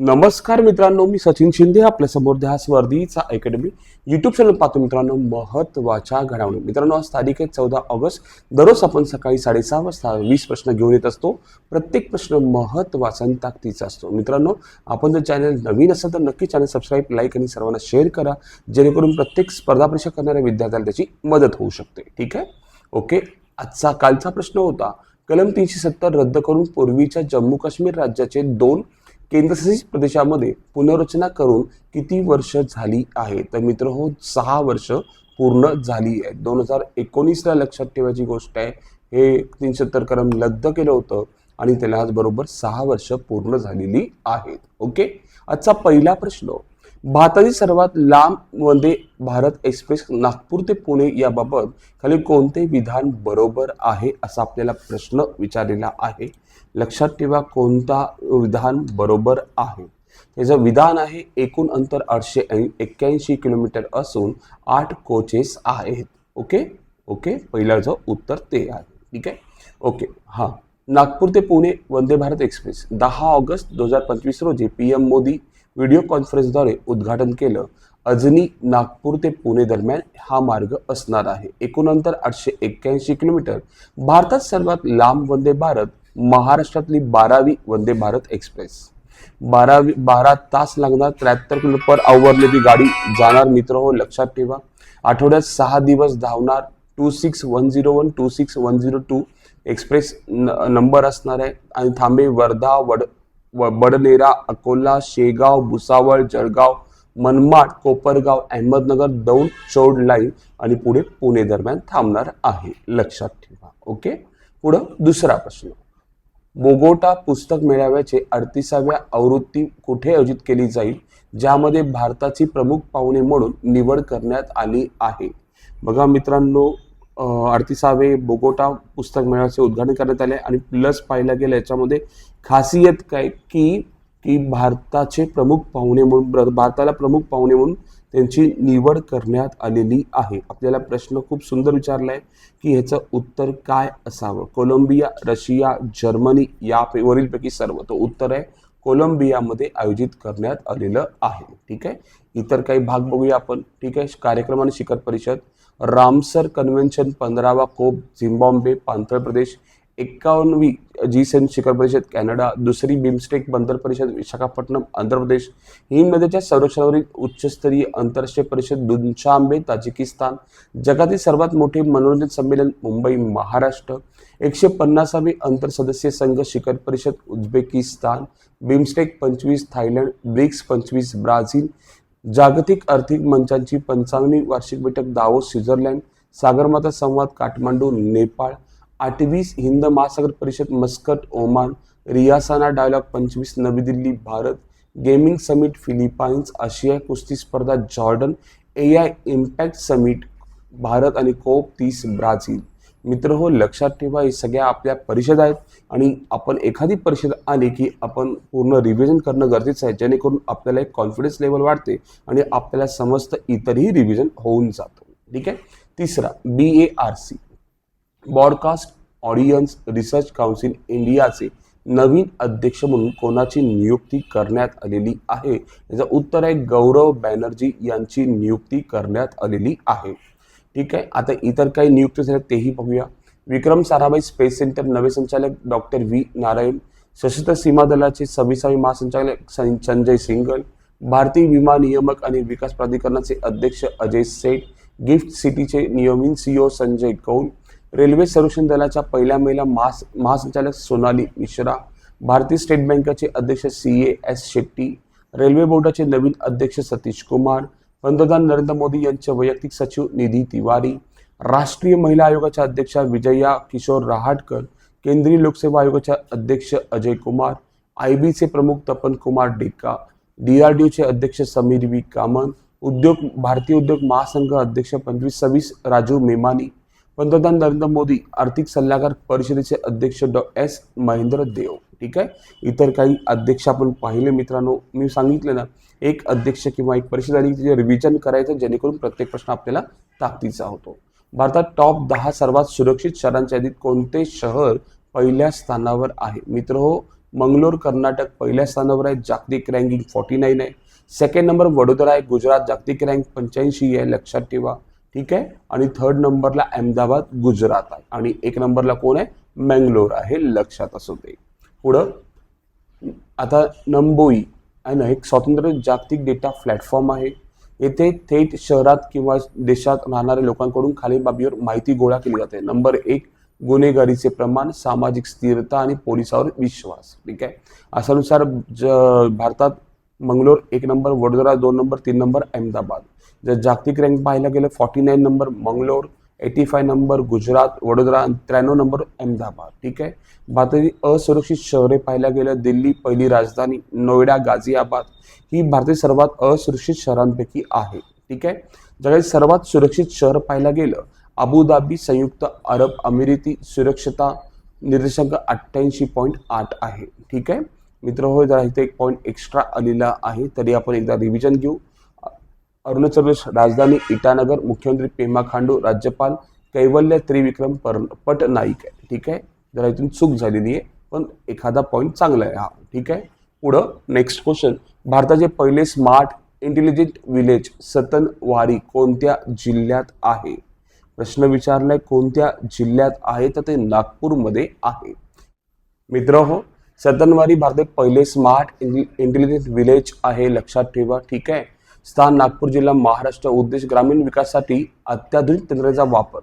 नमस्कार मित्रांनो मी सचिन शिंदे आपल्यासमोर द्या स्वर्धीचा अकॅडमी युट्यूब चॅनल पाहतो मित्रांनो महत्त्वाच्या घडामोडी. मित्रांनो आज तारीख आहे चौदा ऑगस्ट. दररोज आपण सकाळी साडेसहा वाजता वीस प्रश्न घेऊन येत असतो. प्रत्येक प्रश्न महत्त्वाचा आणि ताकदीचा असतो. मित्रांनो आपण जर चॅनल नवीन असेल तर नक्की चॅनल सबस्क्राईब लाईक आणि सर्वांना शेअर करा. जेणेकरून प्रत्येक स्पर्धा परीक्षा करणाऱ्या विद्यार्थ्याला त्याची मदत होऊ शकते. ठीक आहे? ओके? आजचा कालचा प्रश्न होता. कलम तीनशे सत्तर रद्द करून पूर्वीच्या जम्मू काश्मीर राज्याचे दोन केंद्रशासित प्रदेशामध्ये पुनर्रचना करून किती वर्ष झाली आहे? तर मित्र हो सहा वर्ष पूर्ण झाली आहे. दोन हजार एकोणीसला लक्षात ठेवायची गोष्ट आहे. हे तीनशे सत्तर कलम रद्द केलं होतं आणि त्याला आज बरोबर सहा वर्ष पूर्ण झालेली आहेत. ओके? आजचा पहिला प्रश्न भारतातील सर्वात लांब वंदे भारत एक्सप्रेस नागपूर ते पुणे याबाबत खाली कोणते विधान बरोबर आहे असा आपल्याला प्रश्न विचारलेला आहे. लक्षात ठेवा कोणता विधान बरोबर आहे. त्याचं विधान आहे एकूण अंतर आठशे एक्क्याऐंशी किलोमीटर असून आठ कोचेस आहेत. ओके? ओके? पहिल्याचं उत्तर ते आहे. ठीक आहे? ओके. हां. नागपूर ते पुणे वंदे भारत एक्सप्रेस दहा ऑगस्ट दोन हजार पंचवीस रोजी पी एम मोदी व्हिडिओ कॉन्फरन्सद्वारे उद्घाटन केलं. अजनी नागपूर ते पुणे दरम्यान हा मार्ग असणार आहे. एकोणनंतर आठशे एक्क्याऐंशी किलोमीटर. भारतात सर्वात लांब वंदे भारत महाराष्ट्रातली बारावी वंदे भारत एक्सप्रेस. बारावी बारा तास लागणार त्र्याहत्तर किलोमीटर पर आवरने ती गाडी. जाणार मित्र हो लक्षात ठेवा. आठवड्यात सहा दिवस धावणार two six one zero one two six one zero two express न- नंबर असणार आहे. आणि थांबे वर्धा वड बडनेरा अकोला शेगाव भुसावळ जळगाव मनमाड कोपरगाव अहमदनगर दौंड चौड लाईन आणि पुढे पुणे दरम्यान थांबणार आहे. लक्षात ठेवा. ओके? पुढं दुसरा प्रश्न. बोगोटा पुस्तक मेळाव्याचे अडतीसाव्या आवृत्ती कुठे आयोजित केली जाईल ज्यामध्ये भारताची प्रमुख पाहुणे म्हणून निवड करण्यात आली आहे? बघा मित्रांनो अडतीसावे बोगोटा पुस्तक मेळाव्याचे उद्घाटन करण्यात आले आणि प्लस पाहायला गेलं याच्यामध्ये खासियत काय की की भारताचे प्रमुख पाहुणे म्हणून भारताला प्रमुख पाहुणे म्हणून त्यांची निवड करण्यात आलेली आहे. आपल्याला प्रश्न खूप सुंदर विचारला आहे की ह्याचं उत्तर काय असावं? कोलंबिया रशिया जर्मनी या वरीलपैकी सर्व तो उत्तर आहे. कोलंबियामध्ये आयोजित करण्यात आलेलं आहे. ठीक आहे? इतर काही भाग बघूया आपण. ठीक आहे? कार्यक्रम आणि शिखर परिषद. रामसर कन्व्हेन्शन पंधरावा कोप झिम्बाब्वे पांथळ प्रदेश एकावन्नवी जी सेन शिखर परिषद कॅनडा दुसरी बिमस्टेक बंदर परिषद विशाखापट्टणम आंध्र प्रदेश हिंद नदीच्या संरक्षणावरील उच्चस्तरीय आंतरराष्ट्रीय परिषद दुनशांबे ताजिकिस्तान जगातील सर्वात मोठे मनोरंजन संमेलन मुंबई महाराष्ट्र एकशे पन्नासावी आंतरसदस्यीय संघ शिखर परिषद उझबेकिस्तान बिमस्टेक पंचवीस थायलंड ब्रिक्स पंचवीस ब्राझील जागतिक आर्थिक मंचांची पंचावन्नी वार्षिक बैठक दावोस स्वित्झर्लंड सागरमाता संवाद काठमांडू नेपाळ आठवीस हिंद महासागर परिषद मस्कट ओमान रियासाना डायलॉग पंचवीस नवी Delhi Bharat gaming summit Philippines आशिया कुस्ती स्पर्धा Jordan A I impact summit Bharat आणि कोप तीस ब्राझील. मित्र हो लक्षात ठेवा हे सगळ्या आपल्या परिषद आहेत आणि आपण एखादी परिषद आली की आपण पूर्ण रिव्हिजन करणं गरजेचं आहे जेणेकरून आपल्याला एक कॉन्फिडन्स लेवल वाढते आणि आपल्याला समजतं इतरही रिव्हिजन होऊन जातं. ठीक आहे? तिसरा B A R C broadcast audience research council इंडियाचे नवीन अध्यक्ष म्हणून कोणाची नियुक्ती करण्यात आलेली आहे? याचं उत्तर आहे गौरव बॅनर्जी यांची नियुक्ती करण्यात आलेली आहे. ठीक आहे आता इतर काही नियुक्ती झाल्या तेही पाहूया. विक्रम साराभाई स्पेस सेंटर नवे संचालक डॉक्टर व्ही नारायण. सशस्त्र सीमा दलाचे सव्वीसावे महासंचालक संजय सिंगल. भारतीय विमा नियामक आणि विकास प्राधिकरणाचे अध्यक्ष अजय सेठ. गिफ्ट सिटीचे नियमित सीईओ संजय कौल. रेल्वे संरक्षण दलाच्या पहिल्या महिला महास महासंचालक सोनाली मिश्रा भारतीय स्टेट बँकेचे अध्यक्ष C A S Setty railway बोर्डाचे नवीन अध्यक्ष सतीश कुमार पंतप्रधान नरेंद्र मोदी यांचे वैयक्तिक सचिव निधी तिवारी राष्ट्रीय महिला आयोगाच्या अध्यक्षा विजया किशोर रहाटकर केंद्रीय लोकसेवा आयोगाच्या अध्यक्ष अजय कुमार आय बीचे प्रमुख तपन कुमार डेका डीआरडीओचे अध्यक्ष समीर वी कामन उद्योग भारतीय उद्योग महासंघ अध्यक्ष पंचवीस सव्वीस राजू मेमानी पंतप्रधान नरेंद्र मोदी आर्थिक सल्लागार परिषदेचे अध्यक्ष डॉ. एस. महेंद्र देव. ठीक आहे? इतर काही अध्यक्ष आपण पाहिले मित्रांनो. मी सांगितलं ना एक अध्यक्ष किंवा एक परिषद आली तिचे रिव्हिजन करायचं जेणेकरून प्रत्येक प्रश्न आपल्याला ताकदीचा होतो. भारतात टॉप दहा सर्वात सुरक्षित शहरांच्या यादीत कोणते शहर पहिल्या स्थानावर आहे? मित्र हो मंगलोर कर्नाटक पहिल्या स्थानावर आहे. जागतिक रँकिंग फॉर्टी नाईन आहे. सेकंड नंबर वडोदरा आहे. गुजरात जागतिक रँक पंच्याऐंशी आहे. लक्षात ठेवा. ठीक आहे? आणि थर्ड नंबरला अहमदाबाद गुजरात आहे. आणि एक नंबरला कोण आहे? मँगलोर आहे. लक्षात असू दे. पुढं आता नंबोई आहे ना एक स्वतंत्र जागतिक डेटा प्लॅटफॉर्म आहे. येथे थेट शहरात किंवा देशात राहणाऱ्या लोकांकडून खालील बाबीवर माहिती गोळा केली जाते. नंबर एक गुन्हेगारीचे प्रमाण सामाजिक स्थिरता आणि पोलिसावर विश्वास. ठीक आहे? असानुसार ज भारतात मंगलोर एक नंबर वडोदरा दोन नंबर तीन नंबर अहमदाबाद. जर जागतिक रँक पाहायला गेलं forty nine number Mangalore eighty five number Gujarat Vadodara आणि त्र्याण्णव नंबर अहमदाबाद. ठीक आहे? भारतातील असुरक्षित शहरे पाहायला गेलं दिल्ली पहिली राजधानी नोएडा गाझियाबाद ही भारतातील सर्वात असुरक्षित शहरांपैकी आहे. ठीक आहे? जगातील सर्वात सुरक्षित शहर पाहायला गेलं अबुधाबी संयुक्त अरब अमिराती सुरक्षता निर्देशांक अठ्ठ्याऐंशी पॉईंट आठ आहे. ठीक आहे? मित्र हो जरा इथे एक पॉईंट एक्स्ट्रा आलेला आहे. तरी आपण एकदा रिव्हिजन घेऊ. अरुणाचल प्रदेश राजधानी इटानगर मुख्यमंत्री पेमा खांडू राज्यपाल कैवल्य त्रिविक्रम पर पटनाईक. आहे ठीक आहे? जरा इथून चूक झालेली आहे पण एखादा पॉईंट चांगला आहे. हा ठीक आहे? पुढं नेक्स्ट क्वेश्चन भारताचे पहिले स्मार्ट इंटेलिजंट विलेज सतनवारी कोणत्या जिल्ह्यात आहे? प्रश्न विचारलाय कोणत्या जिल्ह्यात आहे? तर ते नागपूरमध्ये आहे. मित्र हो सतनवारी भारतात पहिले स्मार्ट इंटेलिजन्स विलेज आहे लक्षात ठेवा ठीक आहे? स्थान नागपूर जिल्हा महाराष्ट्र. उद्देश ग्रामीण विकासासाठी अत्याधुनिक तंत्रज्ञाचा वापर.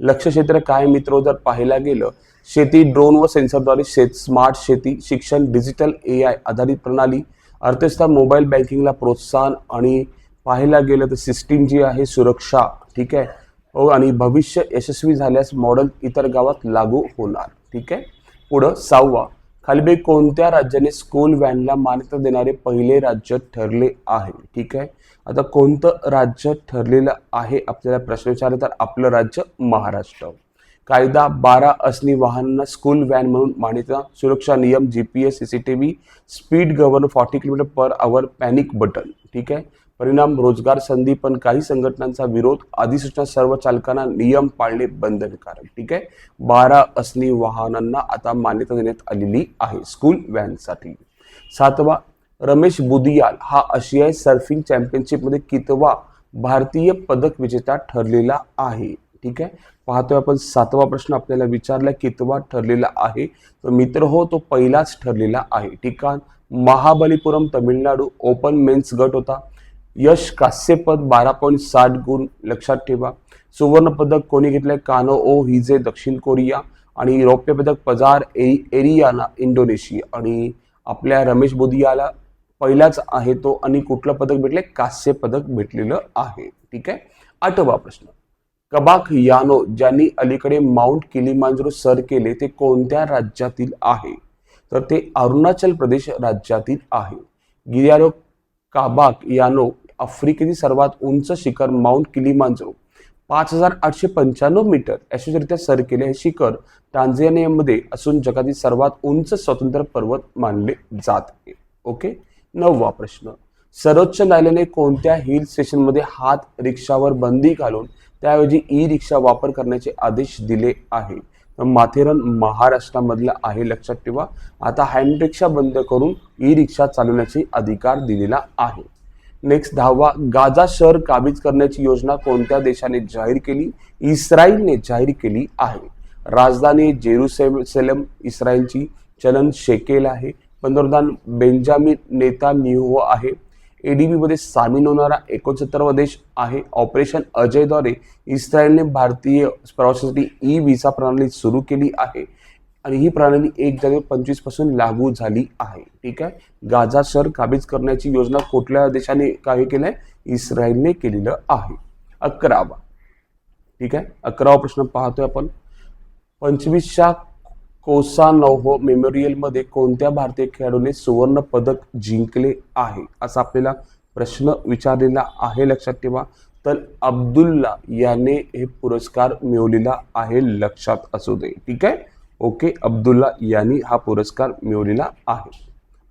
लक्ष क्षेत्र काय मित्र? जर पाहायला गेलं शेती ड्रोन व सेन्सरद्वारे शेत स्मार्ट शेती शिक्षण डिजिटल ए आय आधारित प्रणाली अर्थव्यवस्था मोबाईल बँकिंगला प्रोत्साहन आणि पाहायला गेलं तर सिस्टीम जी आहे सुरक्षा ठीक आहे? हो आणि भविष्य यशस्वी झाल्यास मॉडेल इतर गावात लागू होणार ठीक आहे? पुढं सहावा हलबे कोणत्या राज्याने स्कूल व्हॅनला मान्यता देणारे पहिले राज्य ठरले आहे? ठीक आहे? आता कोणतं राज्य ठरलेलं आहे? आपल्याला प्रश्न विचारला तर आपलं राज्य महाराष्ट्र. कायदा बारा असणी वाहनांना स्कूल व्हॅन म्हणून मान्यता सुरक्षा नियम G P S C C T V speed governor forty kilometre per hour panic button ठीक आहे? परिणाम रोजगार संधी पण काही संघटनांचा विरोध अधिसूचना सर्व चालकांना नियम पाळणे बंधनकारक. ठीक आहे? बारा असली वाहनांना आता मान्यता देण्यात आलेली आहे स्कूल व्हॅनसाठी. सातवा रमेश बुदियाल हा आशियाई सर्फिंग चॅम्पियनशिपमध्ये कितवा भारतीय पदक विजेता ठरलेला आहे? ठीक आहे? पाहतोय आपण सातवा प्रश्न. आपल्याला विचारला कितवा ठरलेला आहे? तर मित्र हो तो पहिलाच ठरलेला आहे. ठिकाण महाबलीपुरम तमिळनाडू ओपन मेन्स गट होता. यश कास्यपद बारा पॉईंट साठ गुण लक्षात ठेवा. सुवर्णपदक कोणी घेतलंय? कानो ओ हिजे दक्षिण कोरिया आणि रौप्य पदक पजार ए एरियाना इंडोनेशिया. आणि आपल्या रमेश बोधियाला पहिलाच आहे तो आणि कुठलं पदक भेटले कास्य पदक भेटलेलं आहे. ठीक आहे? आठवा प्रश्न. कबाक यानो ज्यांनी अलीकडे माउंट किलिमांजरो सर केले ते कोणत्या राज्यातील आहे? तर ते अरुणाचल प्रदेश राज्यातील आहे. गिर्यारो काबाक यानो आफ्रिकेतील सर्वात उंच शिखर माउंट किलिमांजरो पाच हजार आठशे पंच्याण्णव मीटर यशस्वीरित्या सर केले. हे शिखर टांझेनियामध्ये असून जगातील सर्वात उंच स्वतंत्र पर्वत मानले जात आहे. ओके? नववा प्रश्न. सर्वोच्च न्यायालयाने कोणत्या हिल स्टेशनमध्ये हात रिक्षावर बंदी घालून त्याऐवजी ई रिक्षा वापर करण्याचे आदेश दिले आहे? माथेरन महाराष्ट्रामधला आहे लक्षात ठेवा. आता हँड रिक्षा बंद करून ई रिक्षा चालवण्याचे अधिकार दिलेला आहे. नेक्स्ट दहावा गाझा शहर काबीज करण्याची योजना कोणत्या देशाने जाहीर केली? इस्रायलने जाहीर केली आहे. राजधानी जेरुसेलम इस्रायलची चलन शेकेल आहे. पंतप्रधान बेंजामिन नेता नेतान्याहू आहे. एडीबीमध्ये सामील होणारा एकोणसत्तरवा देश आहे. ऑपरेशन अजयद्वारे इस्रायलने भारतीय प्रवासासाठी ई व्हिसा प्रणाली सुरू केली आहे. आणि ही प्रणाली एक जानेवारी पंचवीसपासून लागू झाली आहे. ठीक आहे? गाझा शहर काबीज करण्याची योजना कुठल्या देशाने काय केलंय? इस्रायलने केलेलं आहे. अकरावा. ठीक आहे? अकरावा प्रश्न पाहतोय आपण. पंचवीसच्या कोसानोव्हो मेमोरियलमध्ये कोणत्या भारतीय खेळाडूने सुवर्ण पदक जिंकले आहे? असा आपल्याला प्रश्न विचारलेला आहे लक्षात ठेवा. तर अब्दुल्ला याने हे पुरस्कार मिळवलेला आहे लक्षात असू दे. ठीक आहे? ओके अब्दुल्ला यांनी हा पुरस्कार मिळवलेला आहे.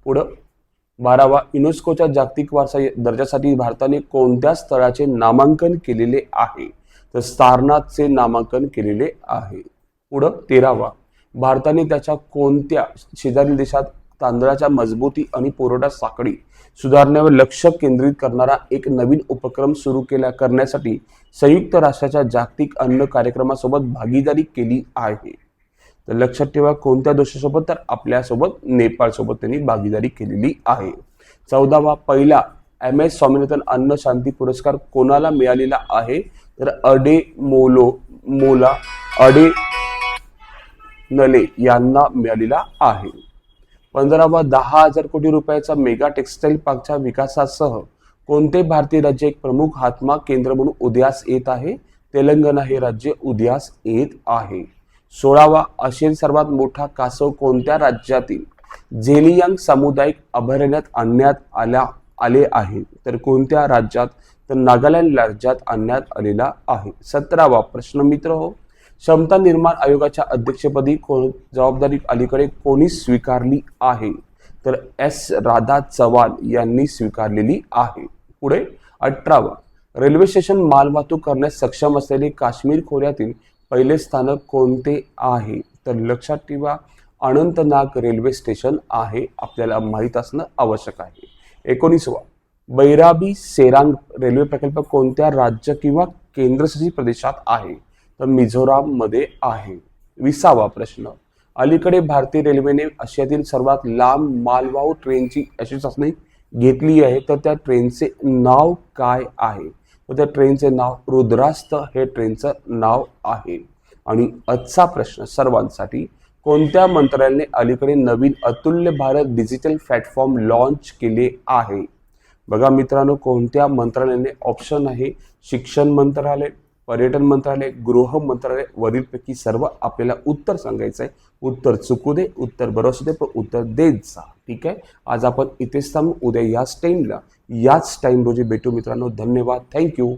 पुढं बारावा युनेस्कोच्या जागतिक वारसा दर्जासाठी भारताने कोणत्या स्थळाचे नामांकन केलेले आहे? तर सारनाथचे नामांकन केलेले आहे. पुढं तेरावा. भारताने त्याच्या कोणत्या शेजारी देशात तांदळाच्या मजबूती आणि पुरवठा साखळी सुधारण्यावर लक्ष केंद्रित करणारा एक नवीन उपक्रम सुरू केला करण्यासाठी संयुक्त राष्ट्राच्या जागतिक अन्न कार्यक्रमासोबत भागीदारी केली आहे. तर लक्षात ठेवा कोणत्या देशासोबत तर आपल्यासोबत नेपाळसोबत त्यांनी भागीदारी केलेली आहे. चौदावा पहिला एम एस स्वामीनाथन अन्न शांती पुरस्कार कोणाला मिळालेला आहे? तर अडे मोलो मोला अडे नले यांना मिळालेला आहे. पंधरावा दहा हजार कोटी रुपयाचा मेगा टेक्स्टाईल पार्कच्या विकासासह कोणते भारतीय राज्य एक प्रमुख हातमा केंद्र म्हणून उदयास येत आहे? तेलंगणा हे राज्य उदयास येत आहे. सोळावा असेल सर्वात मोठा कासव कोणत्या राज्यातील? झेलियांग सामुदायिक अभयारण्यात आणण्यात आल्या आले आहे. तर कोणत्या राज्यात? तर नागालँड राज्यात आणण्यात आलेला आहे. सतरावा प्रश्न मित्र हो. क्षमता निर्माण आयोगाच्या अध्यक्षपदी कोण? जबाबदारी अलीकडे कोणी स्वीकारली आहे? तर एस. राधा चव्हाण यांनी स्वीकारलेली आहे. पुढे अठरावा. रेल्वे स्टेशन मालवाहतूक करण्यास सक्षम असलेले काश्मीर खोऱ्यातील पहिले स्थानक कोणते आहे? तर लक्षात ठेवा अनंतनाग रेल्वे स्टेशन आहे आपल्याला माहीत असणं आवश्यक आहे. एकोणीसवा बैराबी सेरांग रेल्वे प्रकल्प कोणत्या राज्य किंवा केंद्रशासित प्रदेशात आहे? तर मिझोराममध्ये आहे. विसावा प्रश्न अलीकडे भारतीय रेल्वेने आशियातील सर्वात लांब मालवाहू ट्रेनची अशी चाचणी घेतली आहे तर त्या ट्रेनचे नाव काय आहे? व त्या ट्रेनचे नाव रुद्रास्त हे ट्रेनचं नाव आहे. आणि आजचा प्रश्न सर्वांसाठी कोणत्या मंत्रालयाने अलीकडे नवीन अतुल्य भारत डिजिटल प्लॅटफॉर्म लॉन्च केले आहे? बघा मित्रांनो कोणत्या मंत्रालयाने ऑप्शन आहे? शिक्षण मंत्रालय पर्यटन मंत्रालय गृह मंत्रालय वरीलपैकी सर्व आपल्याला उत्तर सांगायचं आहे. उत्तर चुकू दे उत्तर बरोबर दे पण उत्तर देत जा. ठीक आहे? आज आपण इथेच थांबू. उद्या याच टाईमला याच टाईम रोजी भेटू मित्रांनो. धन्यवाद. थँक्यू